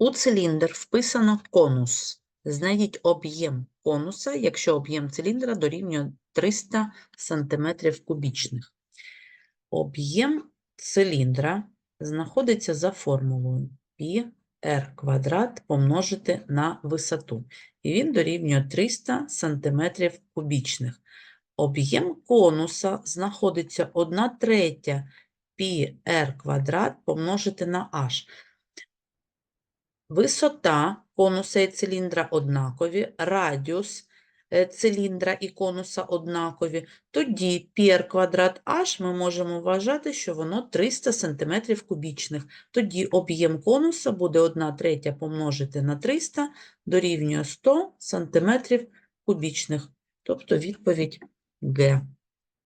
У циліндр вписано конус. Знайдіть об'єм конуса, якщо об'єм циліндра дорівнює 300 см кубічних. Об'єм циліндра знаходиться за формулою π r квадрат помножити на висоту. І він дорівнює 300 см кубічних. Об'єм конуса знаходиться 1 третя π r квадрат помножити на h. Висота конуса і циліндра однакові, радіус е, циліндра і конуса однакові. Тоді πr квадрат h ми можемо вважати, що воно 300 см кубічних. Тоді об'єм конуса буде 1 третя помножити на 300 дорівнює 100 см кубічних. Тобто відповідь Г.